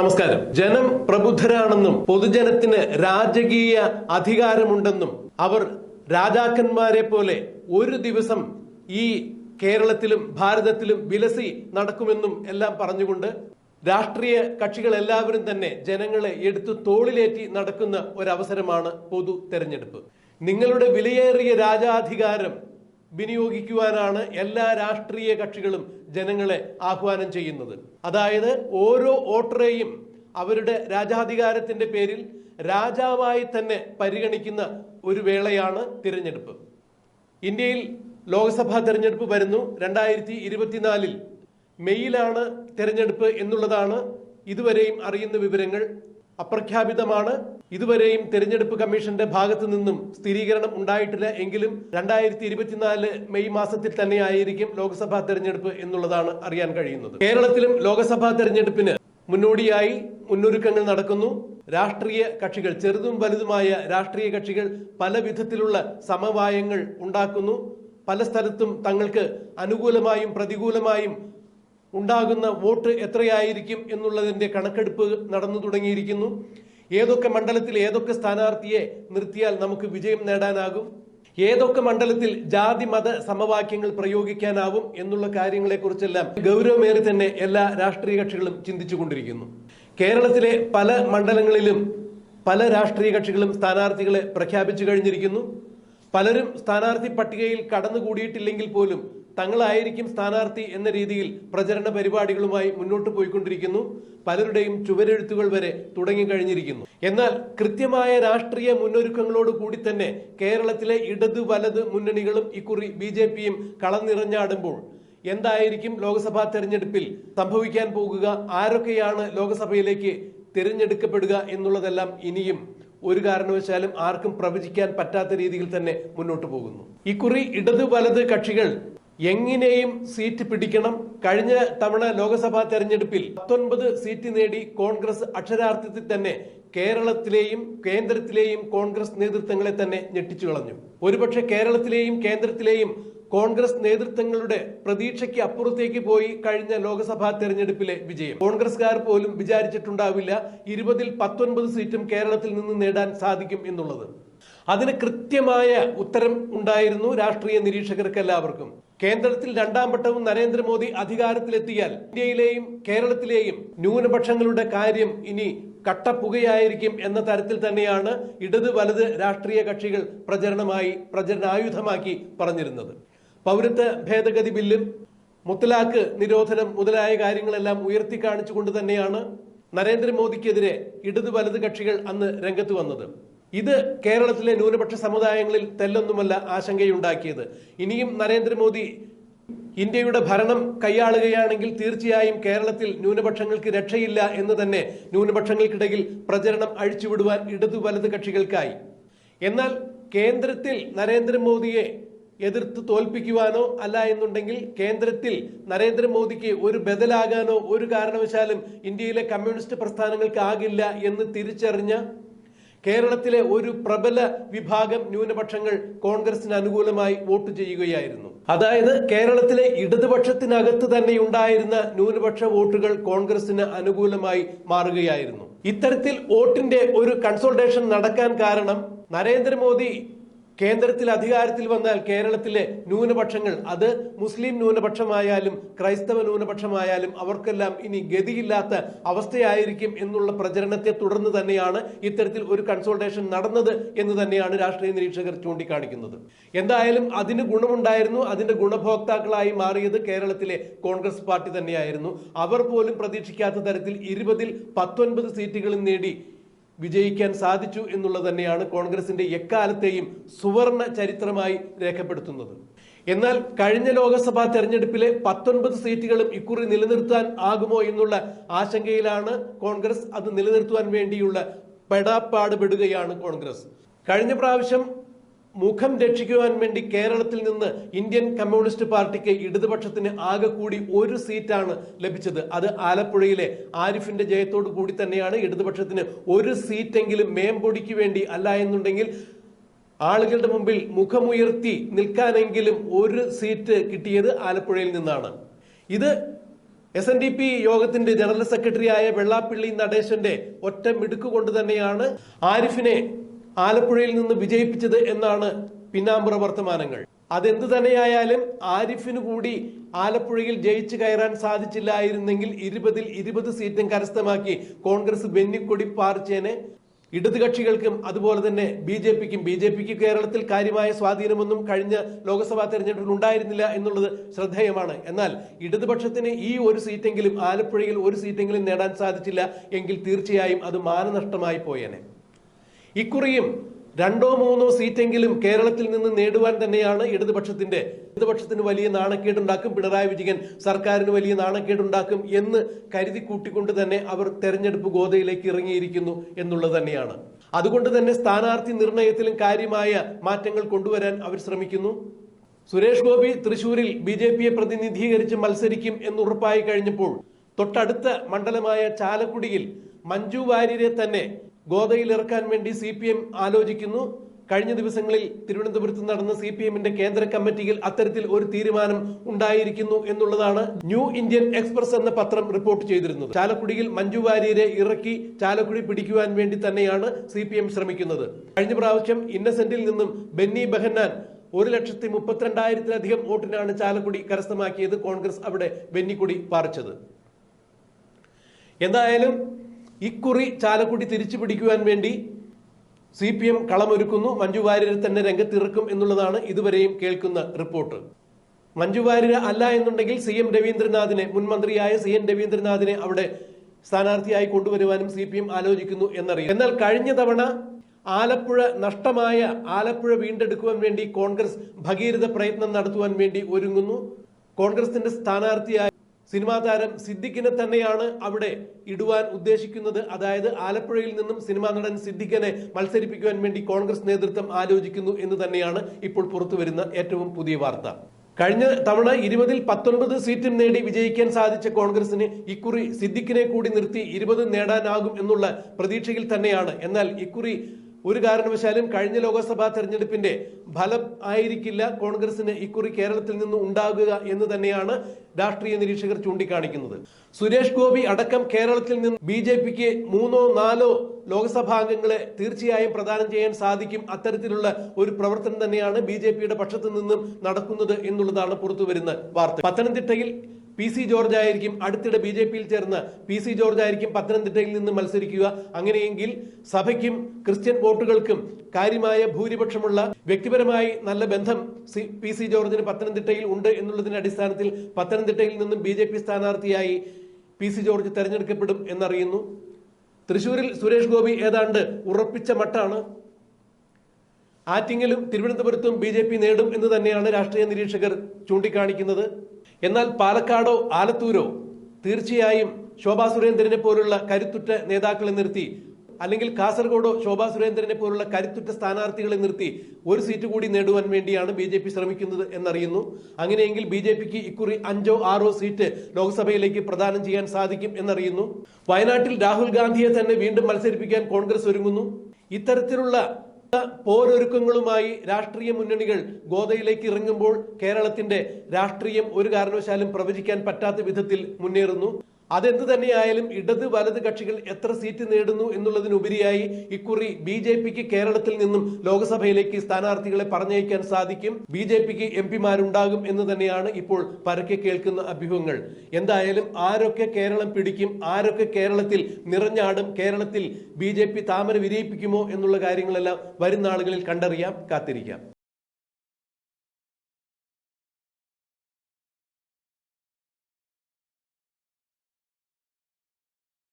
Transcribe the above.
നമസ്കാരം. ജനം പ്രബുദ്ധരാണെന്നും പൊതുജനത്തിന് രാജകീയ അധികാരമുണ്ടെന്നും അവർ രാജാക്കന്മാരെ പോലെ ഒരു ദിവസം ഈ കേരളത്തിലും ഭാരതത്തിലും വിലസി നടക്കുമെന്നും എല്ലാം പറഞ്ഞുകൊണ്ട് രാഷ്ട്രീയ കക്ഷികൾ എല്ലാവരും തന്നെ ജനങ്ങളെ എടുത്തു തോളിലേറ്റി നടക്കുന്ന ഒരവസരമാണ് പൊതു തെരഞ്ഞെടുപ്പ്. നിങ്ങളുടെ വിലയേറിയ രാജാധികാരം വിനിയോഗിക്കുവാനാണ് എല്ലാ രാഷ്ട്രീയ കക്ഷികളും ജനങ്ങളെ ആഹ്വാനം ചെയ്യുന്നത്. അതായത് ഓരോ വോട്ടറെയും അവരുടെ രാജാധികാരത്തിന്റെ പേരിൽ രാജാവായി തന്നെ പരിഗണിക്കുന്ന ഒരു വേളയാണ് തിരഞ്ഞെടുപ്പ്. ഇന്ത്യയിൽ ലോക്സഭാ തിരഞ്ഞെടുപ്പ് വരുന്നു. രണ്ടായിരത്തി ഇരുപത്തിനാലിൽ മെയ്യിലാണ് തിരഞ്ഞെടുപ്പ് എന്നുള്ളതാണ് ഇതുവരെയും അറിയുന്ന വിവരങ്ങൾ. അപ്രഖ്യാപിതമാണ്. ഇതുവരെയും തെരഞ്ഞെടുപ്പ് കമ്മീഷന്റെ ഭാഗത്തു നിന്നും സ്ഥിരീകരണം ഉണ്ടായിട്ടില്ല എങ്കിലും രണ്ടായിരത്തി ഇരുപത്തിനാല് മെയ് മാസത്തിൽ തന്നെയായിരിക്കും ലോക്സഭാ തെരഞ്ഞെടുപ്പ് എന്നുള്ളതാണ് അറിയാൻ കഴിയുന്നത്. കേരളത്തിലും ലോക്സഭാ തെരഞ്ഞെടുപ്പിന് മുന്നോടിയായി മുന്നൊരുക്കങ്ങൾ നടക്കുന്നു. രാഷ്ട്രീയ കക്ഷികൾ ചെറുതും വലുതുമായ രാഷ്ട്രീയ കക്ഷികൾ പല വിധത്തിലുള്ള സമവായങ്ങൾ ഉണ്ടാക്കുന്നു. പല സ്ഥലത്തും തങ്ങൾക്ക് അനുകൂലമായും പ്രതികൂലമായും ഉണ്ടാകുന്ന വോട്ട് എത്രയായിരിക്കും എന്നുള്ളതിന്റെ കണക്കെടുപ്പ് നടന്നു തുടങ്ങിയിരിക്കുന്നു. ഏതൊക്കെ മണ്ഡലത്തിൽ ഏതൊക്കെ സ്ഥാനാർത്ഥിയെ നിർത്തിയാൽ നമുക്ക് വിജയം നേടാനാകും? ഏതൊക്കെ മണ്ഡലത്തിൽ ജാതി മത സമവാക്യങ്ങൾ പ്രയോഗിക്കാനാവും എന്നുള്ള കാര്യങ്ങളെക്കുറിച്ചെല്ലാം ഗൗരവമേറി തന്നെ എല്ലാ രാഷ്ട്രീയ കക്ഷികളും ചിന്തിച്ചുകൊണ്ടിരിക്കുന്നു. കേരളത്തിലെ പല മണ്ഡലങ്ങളിലും പല രാഷ്ട്രീയ കക്ഷികളും സ്ഥാനാർത്ഥികളെ പ്രഖ്യാപിച്ചു കഴിഞ്ഞിരിക്കുന്നു. പലരും സ്ഥാനാർത്ഥി പട്ടികയിൽ കടന്നുകൂടിയിട്ടില്ലെങ്കിൽ പോലും തങ്ങളായിരിക്കും സ്ഥാനാർത്ഥി എന്ന രീതിയിൽ പ്രചരണ പരിപാടികളുമായി മുന്നോട്ട് പോയിക്കൊണ്ടിരിക്കുന്നു. പലരുടെയും ചുവരെഴുത്തുകൾ വരെ തുടങ്ങിക്കഴിഞ്ഞിരിക്കുന്നു എന്നാൽ കൃത്യമായ രാഷ്ട്രീയ മുന്നൊരുക്കങ്ങളോട് കൂടി തന്നെ കേരളത്തിലെ ഇടത് വലത് മുന്നണികളും ഇക്കുറി ബി ജെ പിയും കളനിറഞ്ഞാടുമ്പോൾ എന്തായിരിക്കും ലോക്സഭാ തെരഞ്ഞെടുപ്പിൽ സംഭവിക്കാൻ പോകുക? ആരൊക്കെയാണ് ലോക്സഭയിലേക്ക് തിരഞ്ഞെടുക്കപ്പെടുക എന്നുള്ളതെല്ലാം ഇനിയും ഒരു കാരണവശാലും ആർക്കും പ്രവചിക്കാൻ പറ്റാത്ത രീതിയിൽ തന്നെ മുന്നോട്ട് പോകുന്നു. ഇക്കുറി ഇടത് വലത് കക്ഷികൾ എങ്ങനെയും സീറ്റ് പിടിക്കണം. കഴിഞ്ഞ തവണ ലോക്സഭാ തെരഞ്ഞെടുപ്പിൽ പത്തൊൻപത് സീറ്റ് നേടി കോൺഗ്രസ് അക്ഷരാർത്ഥത്തിൽ തന്നെ കേരളത്തിലെയും കേന്ദ്രത്തിലെയും കോൺഗ്രസ് നേതൃത്വങ്ങളെ തന്നെ ഞെട്ടിച്ചു കളഞ്ഞു. ഒരുപക്ഷെ കേരളത്തിലെയും കേന്ദ്രത്തിലെയും കോൺഗ്രസ് നേതൃത്വങ്ങളുടെ പ്രതീക്ഷയ്ക്ക് അപ്പുറത്തേക്ക് പോയി കഴിഞ്ഞ ലോക്സഭാ തെരഞ്ഞെടുപ്പിലെ വിജയം. കോൺഗ്രസ്കാർ പോലും വിചാരിച്ചിട്ടുണ്ടാവില്ല ഇരുപതിൽ പത്തൊൻപത് സീറ്റും കേരളത്തിൽ നിന്ന് നേടാൻ സാധിക്കും എന്നുള്ളത്. അതിന് കൃത്യമായ ഉത്തരം ഉണ്ടായിരുന്നു രാഷ്ട്രീയ നിരീക്ഷകർക്ക് എല്ലാവർക്കും. കേന്ദ്രത്തിൽ രണ്ടാം വട്ടവും നരേന്ദ്രമോദി അധികാരത്തിലെത്തിയാൽ ഇന്ത്യയിലെയും കേരളത്തിലെയും ന്യൂനപക്ഷങ്ങളുടെ കാര്യം ഇനി കട്ടപ്പുകയായിരിക്കും എന്ന തരത്തിൽ തന്നെയാണ് ഇടത് വലത് രാഷ്ട്രീയ കക്ഷികൾ പ്രചരണമായി പ്രചരണായുധമാക്കി പറഞ്ഞിരുന്നത്. പൗരത്വ ഭേദഗതി ബില്ലും മുത്തലാഖ് നിരോധനം മുതലായ കാര്യങ്ങളെല്ലാം ഉയർത്തി കാണിച്ചുകൊണ്ട് തന്നെയാണ് നരേന്ദ്രമോദിക്കെതിരെ ഇടത് വലത് കക്ഷികൾ അന്ന് രംഗത്ത് വന്നത്. ഇത് കേരളത്തിലെ ന്യൂനപക്ഷ സമുദായങ്ങളിൽ തെല്ലൊന്നുമല്ല ആശങ്കയുണ്ടാക്കിയത്. ഇനിയും നരേന്ദ്രമോദി ഇന്ത്യയുടെ ഭരണം കൈയാളുകയാണെങ്കിൽ തീർച്ചയായും കേരളത്തിൽ ന്യൂനപക്ഷങ്ങൾക്ക് രക്ഷയില്ല എന്ന് തന്നെ ന്യൂനപക്ഷങ്ങൾക്കിടയിൽ പ്രചരണം അഴിച്ചുവിടുവാൻ ഇടതു വലത് കക്ഷികൾക്കായി. എന്നാൽ കേന്ദ്രത്തിൽ നരേന്ദ്രമോദിയെ എതിർത്ത് തോൽപ്പിക്കുവാനോ അല്ല എന്നുണ്ടെങ്കിൽ കേന്ദ്രത്തിൽ നരേന്ദ്രമോദിക്ക് ഒരു ബദലാകാനോ ഒരു കാരണവശാലും ഇന്ത്യയിലെ കമ്മ്യൂണിസ്റ്റ് പ്രസ്ഥാനങ്ങൾക്ക് ആകില്ല എന്ന് തിരിച്ചറിഞ്ഞ കേരളത്തിലെ ഒരു പ്രബല വിഭാഗം ന്യൂനപക്ഷങ്ങൾ കോൺഗ്രസിന് അനുകൂലമായി വോട്ട് ചെയ്യുകയായിരുന്നു. അതായത് കേരളത്തിലെ ഇടതുപക്ഷത്തിനകത്ത് തന്നെ ഉണ്ടായിരുന്ന ന്യൂനപക്ഷ വോട്ടുകൾ കോൺഗ്രസിന് അനുകൂലമായി മാറുകയായിരുന്നു. ഇത്തരത്തിൽ വോട്ടിന്റെ ഒരു കൺസൾട്ടേഷൻ നടക്കാൻ കാരണം നരേന്ദ്രമോദി കേന്ദ്രത്തിൽ അധികാരത്തിൽ വന്നാൽ കേരളത്തിലെ ന്യൂനപക്ഷങ്ങൾ അത് മുസ്ലിം ന്യൂനപക്ഷമായാലും ക്രൈസ്തവ ന്യൂനപക്ഷമായാലും അവർക്കെല്ലാം ഇനി ഗതിയില്ലാത്ത അവസ്ഥയായിരിക്കും എന്നുള്ള പ്രചരണത്തെ തുടർന്ന് തന്നെയാണ് ഇത്തരത്തിൽ ഒരു കൺസൾട്ടേഷൻ നടന്നത് എന്ന് തന്നെയാണ് രാഷ്ട്രീയ നിരീക്ഷകർ ചൂണ്ടിക്കാണിക്കുന്നത്. എന്തായാലും അതിന് ഗുണമുണ്ടായിരുന്നു അതിന്റെ ഗുണഭോക്താക്കളായി മാറിയത് കേരളത്തിലെ കോൺഗ്രസ് പാർട്ടി തന്നെയായിരുന്നു. അവർ പോലും പ്രതീക്ഷിക്കാത്ത തരത്തിൽ ഇരുപതിൽ പത്തൊൻപത് സീറ്റുകളും നേടി. വിജയിക്കാൻ സാധിച്ചു എന്നുള്ളത് തന്നെയാണ് കോൺഗ്രസിന്റെ എക്കാലത്തെയും സുവർണ ചരിത്രമായി രേഖപ്പെടുത്തുന്നത്. എന്നാൽ കഴിഞ്ഞ ലോക്സഭാ തെരഞ്ഞെടുപ്പിലെ പത്തൊൻപത് സീറ്റുകളും ഇക്കുറി നിലനിർത്താൻ ആകുമോ എന്നുള്ള ആശങ്കയിലാണ് കോൺഗ്രസ് അത് നിലനിർത്തുവാൻ വേണ്ടിയുള്ള പെടാപ്പാടുപെടുകയാണ് കോൺഗ്രസ്. കഴിഞ്ഞ പ്രാവശ്യം മുഖം രക്ഷിക്കുവാൻ വേണ്ടി കേരളത്തിൽ നിന്ന് ഇന്ത്യൻ കമ്മ്യൂണിസ്റ്റ് പാർട്ടിക്ക് ഇടതുപക്ഷത്തിന് ആകെ കൂടി ഒരു സീറ്റാണ് ലഭിച്ചത്. അത് ആലപ്പുഴയിലെ ആരിഫിന്റെ ജയത്തോടു കൂടി തന്നെയാണ് ഇടതുപക്ഷത്തിന് ഒരു സീറ്റെങ്കിലും മേമ്പൊടിക്ക് വേണ്ടി അല്ല എന്നുണ്ടെങ്കിൽ ആളുകളുടെ മുമ്പിൽ മുഖമുയർത്തി നിൽക്കാനെങ്കിലും ഒരു സീറ്റ് കിട്ടിയത് ആലപ്പുഴയിൽ നിന്നാണ്. ഇത് എസ് എൻ ഡി പി യോഗത്തിന്റെ ജനറൽ സെക്രട്ടറിയായ വെള്ളാപ്പള്ളി നടേശന്റെ ഒറ്റ മിടുക്കുകൊണ്ട് തന്നെയാണ് ആരിഫിനെ ആലപ്പുഴയിൽ നിന്ന് വിജയിപ്പിച്ചത് എന്നാണ് പിന്നാമ്പുറ വർത്തമാനങ്ങൾ. അതെന്തു തന്നെയായാലും ആരിഫിന് കൂടി ആലപ്പുഴയിൽ ജയിച്ചു കയറാൻ സാധിച്ചില്ലായിരുന്നെങ്കിൽ ഇരുപതിൽ ഇരുപത് സീറ്റും കരസ്ഥമാക്കി കോൺഗ്രസ് ബെന്നിക്കൊടി പാർച്ചേനെ. ഇടതു കക്ഷികൾക്കും അതുപോലെ തന്നെ ബി ജെ പിക്കും ബി ജെ പിക്ക് കേരളത്തിൽ കാര്യമായ സ്വാധീനമൊന്നും കഴിഞ്ഞ ലോക്സഭാ തെരഞ്ഞെടുപ്പിൽ ഉണ്ടായിരുന്നില്ല എന്നുള്ളത് ശ്രദ്ധേയമാണ്. എന്നാൽ ഇടതുപക്ഷത്തിന് ഈ ഒരു സീറ്റെങ്കിലും ആലപ്പുഴയിൽ ഒരു സീറ്റെങ്കിലും നേടാൻ സാധിച്ചില്ല എങ്കിൽ തീർച്ചയായും അത് മാനനഷ്ടമായി പോയേനെ. ഇക്കുറിയും രണ്ടോ മൂന്നോ സീറ്റെങ്കിലും കേരളത്തിൽ നിന്ന് നേടുവാൻ തന്നെയാണ് ഇടതുപക്ഷത്തിന്റെ ഇടതുപക്ഷത്തിന് വലിയ നാണക്കേടുണ്ടാക്കും. പിണറായി വിജയൻ സർക്കാരിന് വലിയ നാണക്കേടുണ്ടാക്കും എന്ന് കരുതി കൂട്ടിക്കൊണ്ട് തന്നെ അവർ തെരഞ്ഞെടുപ്പ് ഗോതയിലേക്ക് ഇറങ്ങിയിരിക്കുന്നു എന്നുള്ളത് തന്നെയാണ്. അതുകൊണ്ട് തന്നെ സ്ഥാനാർത്ഥി നിർണയത്തിലും കാര്യമായ മാറ്റങ്ങൾ കൊണ്ടുവരാൻ അവർ ശ്രമിക്കുന്നു. സുരേഷ് ഗോപി തൃശൂരിൽ ബി ജെ പിയെ പ്രതിനിധീകരിച്ച് മത്സരിക്കും എന്ന് ഉറപ്പായി കഴിഞ്ഞപ്പോൾ തൊട്ടടുത്ത മണ്ഡലമായ ചാലക്കുടിയിൽ മഞ്ജു വാര്യരെ തന്നെ ഗോതയിൽ ഇറക്കാൻ വേണ്ടി സി പി എം ആലോചിക്കുന്നു. കഴിഞ്ഞ ദിവസങ്ങളിൽ തിരുവനന്തപുരത്ത് നടന്ന സി പി എമ്മിന്റെ കേന്ദ്ര കമ്മിറ്റിയിൽ അത്തരത്തിൽ ഒരു തീരുമാനം ഉണ്ടായിരിക്കുന്നു എന്നുള്ളതാണ് ന്യൂ ഇന്ത്യൻ എക്സ്പ്രസ് എന്ന പത്രം റിപ്പോർട്ട് ചെയ്തിരുന്നത്. ചാലക്കുടിയിൽ മഞ്ജു വാര്യരെ ഇറക്കി ചാലക്കുടി പിടിക്കുവാൻ വേണ്ടി തന്നെയാണ് സി പി എം ശ്രമിക്കുന്നത്. കഴിഞ്ഞ പ്രാവശ്യം ഇന്നസെന്റിൽ നിന്നും ബെന്നി ബെഹന്നാൻ ഒരു ലക്ഷത്തി മുപ്പത്തിരണ്ടായിരത്തിലധികം വോട്ടിനാണ് ചാലക്കുടി കരസ്ഥമാക്കിയത് കോൺഗ്രസ് അവിടെ ബെന്നിക്കുടി പാറിച്ചത്. എന്തായാലും ഇക്കുറി ചാലക്കുടി തിരിച്ചു പിടിക്കുവാൻ വേണ്ടി സി പി എം കളമൊരുക്കുന്നു. മഞ്ജു വാര്യരെ തന്നെ രംഗത്തിറക്കും എന്നുള്ളതാണ് ഇതുവരെയും കേൾക്കുന്ന റിപ്പോർട്ട്. മഞ്ജു വാര്യർ അല്ല എന്നുണ്ടെങ്കിൽ സി എം രവീന്ദ്രനാഥിനെ മുൻമന്ത്രിയായ സി എൻ രവീന്ദ്രനാഥിനെ അവിടെ സ്ഥാനാർത്ഥിയായി കൊണ്ടുവരുവാനും സി പി എം ആലോചിക്കുന്നു എന്നറിയാം. എന്നാൽ കഴിഞ്ഞ തവണ ആലപ്പുഴ നഷ്ടമായ ആലപ്പുഴ വീണ്ടെടുക്കുവാൻ വേണ്ടി കോൺഗ്രസ് ഭഗീരഥ പ്രയത്നം നടത്തുവാൻ വേണ്ടി ഒരുങ്ങുന്നു. കോൺഗ്രസിന്റെ സ്ഥാനാർത്ഥിയായ സിനിമാ താരം സിദ്ദിഖിനെ തന്നെയാണ് അവിടെ ഇടുവാൻ ഉദ്ദേശിക്കുന്നത്. അതായത് ആലപ്പുഴയിൽ നിന്നും സിനിമാ നടൻ സിദ്ദിഖിനെ മത്സരിപ്പിക്കുവാൻ വേണ്ടി കോൺഗ്രസ് നേതൃത്വം ആലോചിക്കുന്നു എന്ന് തന്നെയാണ് ഇപ്പോൾ പുറത്തു വരുന്ന ഏറ്റവും പുതിയ വാർത്ത. കഴിഞ്ഞ തവണ ഇരുപതിൽ പത്തൊൻപത് സീറ്റും നേടി വിജയിക്കാൻ സാധിച്ച കോൺഗ്രസിന് ഇക്കുറി സിദ്ദിഖിനെ കൂടി നിർത്തി ഇരുപത് നേടാനാകും എന്നുള്ള പ്രതീക്ഷയിൽ തന്നെയാണ്. എന്നാൽ ഇക്കുറി ഒരു കാരണവശാലും കഴിഞ്ഞ ലോക്സഭാ തെരഞ്ഞെടുപ്പിന്റെ ഫലം ആയിരിക്കില്ല കോൺഗ്രസിന് ഇക്കുറി കേരളത്തിൽ നിന്ന് ഉണ്ടാകുക എന്ന് തന്നെയാണ് രാഷ്ട്രീയ നിരീക്ഷകർ ചൂണ്ടിക്കാണിക്കുന്നത്. സുരേഷ് ഗോപി അടക്കം കേരളത്തിൽ നിന്ന് ബി ജെ പിക്ക് മൂന്നോ നാലോ ലോക്സഭാ അംഗങ്ങളെ തീർച്ചയായും പ്രദാനം ചെയ്യാൻ സാധിക്കും അത്തരത്തിലുള്ള ഒരു പ്രവർത്തനം തന്നെയാണ് ബി ജെ പിയുടെ പക്ഷത്തു നിന്നും നടക്കുന്നത് എന്നുള്ളതാണ് പുറത്തുവരുന്ന വാർത്ത. പത്തനംതിട്ടയിൽ പി സി ജോർജ് ആയിരിക്കും അടുത്തിടെ ബി ജെ പിയിൽ ചേർന്ന്. പി സി ജോർജ് ആയിരിക്കും പത്തനംതിട്ടയിൽ നിന്ന് മത്സരിക്കുക. അങ്ങനെയെങ്കിൽ സഭയ്ക്കും ക്രിസ്ത്യൻ വോട്ടുകൾക്കും കാര്യമായ ഭൂരിപക്ഷമുള്ള വ്യക്തിപരമായി നല്ല ബന്ധം പി സി ജോർജിന് പത്തനംതിട്ടയിൽ ഉണ്ട് എന്നുള്ളതിന്റെ അടിസ്ഥാനത്തിൽ പത്തനംതിട്ടയിൽ നിന്നും ബി ജെ പി സ്ഥാനാർത്ഥിയായി പി സി ജോർജ് തെരഞ്ഞെടുക്കപ്പെടും എന്നറിയുന്നു. തൃശൂരിൽ സുരേഷ് ഗോപി ഏതാണ്ട് ഉറപ്പിച്ച മട്ടാണ്. ആറ്റിങ്ങലും തിരുവനന്തപുരത്തും ബി നേടും എന്ന് തന്നെയാണ് രാഷ്ട്രീയ നിരീക്ഷകർ ചൂണ്ടിക്കാണിക്കുന്നത്. എന്നാൽ പാലക്കാടോ ആലത്തൂരോ തീർച്ചയായും ശോഭാ സുരേന്ദ്രനെ പോലുള്ള കരുത്തുറ്റ നേതാക്കളെ നിർത്തി അല്ലെങ്കിൽ കാസർഗോഡോ ശോഭാ സുരേന്ദ്രനെ പോലുള്ള കരുത്തുറ്റ സ്ഥാനാർത്ഥികളെ നിർത്തി ഒരു സീറ്റ് കൂടി നേടുവാൻ വേണ്ടിയാണ് ബി ജെ പി ശ്രമിക്കുന്നത് എന്നറിയുന്നു. അങ്ങനെയെങ്കിൽ ബി ജെ പിക്ക് ഇക്കുറി അഞ്ചോ ആറോ സീറ്റ് ലോക്സഭയിലേക്ക് പ്രദാനം ചെയ്യാൻ സാധിക്കും എന്നറിയുന്നു. വയനാട്ടിൽ രാഹുൽ ഗാന്ധിയെ തന്നെ വീണ്ടും മത്സരിപ്പിക്കാൻ കോൺഗ്രസ് ഒരുങ്ങുന്നു. ഇത്തരത്തിലുള്ള പോരൊരുക്കങ്ങളുമായി രാഷ്ട്രീയ മുന്നണികൾ ഗോതയിലേക്ക് ഇറങ്ങുമ്പോൾ കേരളത്തിന്റെ രാഷ്ട്രീയം ഒരു കാരണവശാലും പ്രവചിക്കാൻ പറ്റാത്ത വിധത്തിൽ മുന്നേറുന്നു. അതെന്ത് തന്നെയായാലും ഇടത് വലത് കക്ഷികൾ എത്ര സീറ്റ് നേടുന്നു എന്നുള്ളതിനുപരിയായി ഇക്കുറി ബി ജെ പിക്ക് കേരളത്തിൽ നിന്നും ലോക്സഭയിലേക്ക് സ്ഥാനാർത്ഥികളെ പറഞ്ഞയക്കാൻ സാധിക്കും. ബി ജെ പിക്ക് എം പിമാരുണ്ടാകും എന്ന് തന്നെയാണ് ഇപ്പോൾ പരക്കെ കേൾക്കുന്ന അഭ്യൂഹങ്ങൾ. എന്തായാലും ആരൊക്കെ കേരളം പിടിക്കും ആരൊക്കെ കേരളത്തിൽ നിറഞ്ഞാടും കേരളത്തിൽ ബി ജെ പി താമര വിരിയിപ്പിക്കുമോ എന്നുള്ള കാര്യങ്ങളെല്ലാം വരും നാളുകളിൽ കണ്ടറിയാം കാത്തിരിക്കാം.